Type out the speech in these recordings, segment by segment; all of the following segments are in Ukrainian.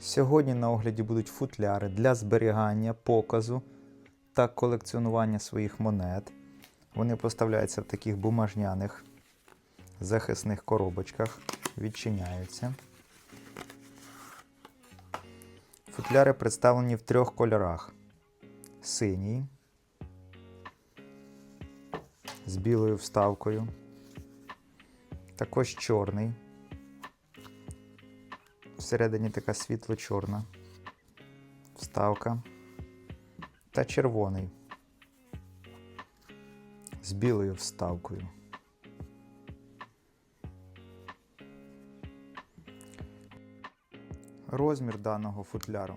Сьогодні на огляді будуть футляри для зберігання, показу та колекціонування своїх монет. Вони поставляються в таких бумажняних захисних коробочках, відчиняються. Футляри представлені в трьох кольорах: синій з білою вставкою, також чорний. Всередині така світло-чорна вставка. Та червоний. З білою вставкою. Розмір даного футляру.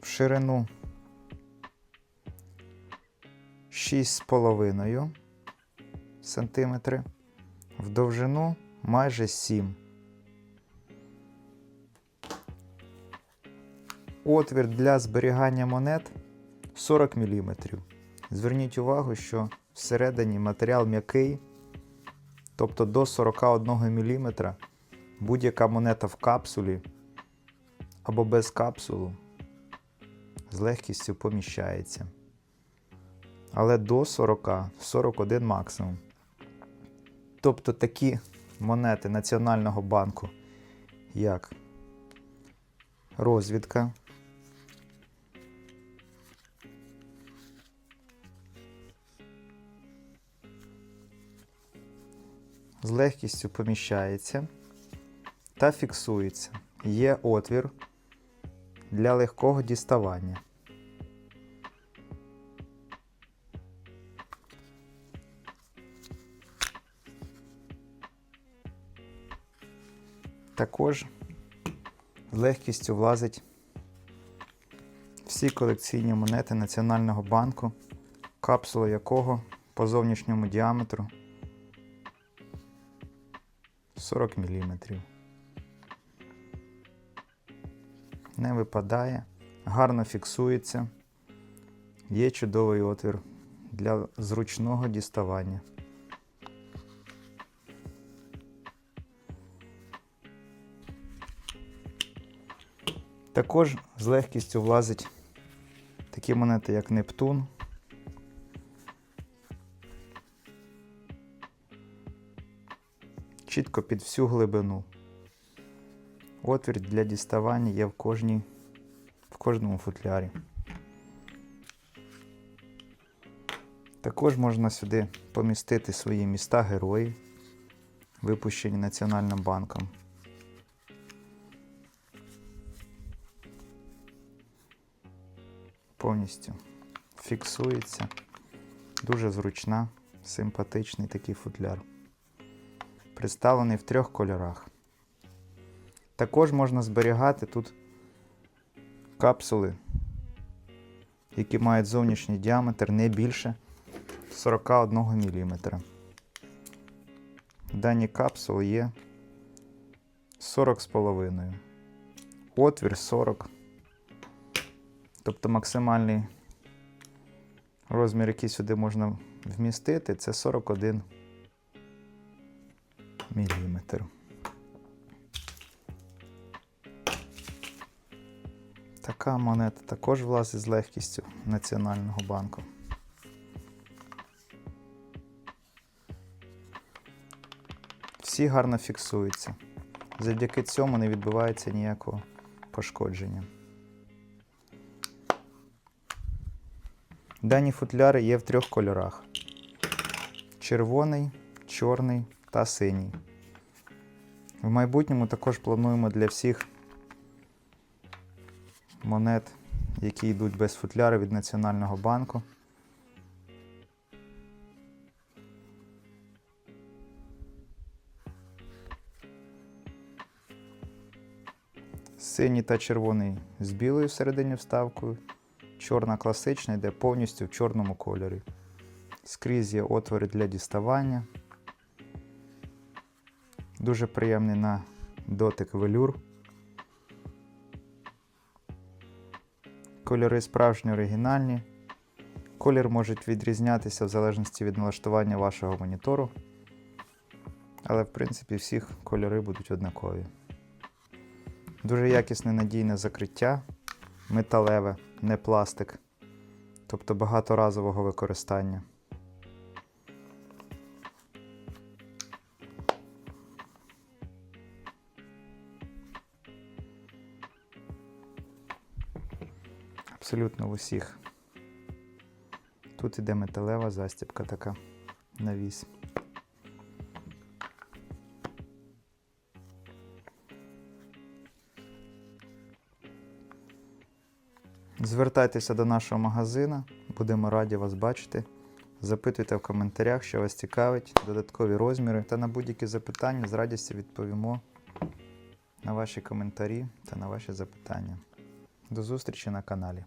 В ширину 6,5 см, в довжину майже 7 Отвір для зберігання монет 40 мм. Зверніть увагу, що всередині матеріал м'який, тобто до 41 мм будь-яка монета в капсулі або без капсулу з легкістю поміщається. Але до 40 41 максимум. Тобто такі монети Національного банку, як розвідка, з легкістю поміщається та фіксується. Є отвір для легкого діставання. Також з легкістю влазить всі колекційні монети Національного банку, капсула якого по зовнішньому діаметру 40 мм. Не випадає, гарно фіксується. Є чудовий отвір для зручного діставання. Також з легкістю влазить такі монети, як Нептун. Чітко під всю глибину. Отвір для діставання є в, кожній, в кожному футлярі. Також можна сюди помістити свої міста герої, випущені Національним банком. Повністю фіксується. Дуже зручна, симпатичний такий футляр. Представлений в трьох кольорах. Також можна зберігати тут капсули, які мають зовнішній діаметр не більше 41 мм. Дані капсули є 40,5. Отвір 40. Тобто максимальний розмір, який сюди можна вмістити, це 41 міліметр. Така монета також влазить з легкістю Національного банку. Всі гарно фіксуються. Завдяки цьому не відбувається ніякого пошкодження. Дані футляри є в трьох кольорах: червоний, чорний та синій. В майбутньому також плануємо для всіх монет, які йдуть без футляри від Національного банку. Синій та червоний з білою всередині вставкою. Чорна класична йде повністю в чорному кольорі. Скрізь є отвори для діставання. Дуже приємний на дотик велюр. Кольори справжні оригінальні. Колір може відрізнятися в залежності від налаштування вашого монітору. Але в принципі всіх кольори будуть однакові. Дуже якісне надійне закриття, металеве, не пластик, тобто багаторазового використання. Абсолютно в усіх. Тут іде металева застібка така на вісь. Звертайтеся до нашого магазину, будемо раді вас бачити. Запитуйте в коментарях, що вас цікавить, додаткові розміри та на будь-які запитання з радістю відповімо на ваші коментарі та на ваші запитання. До зустрічі на каналі.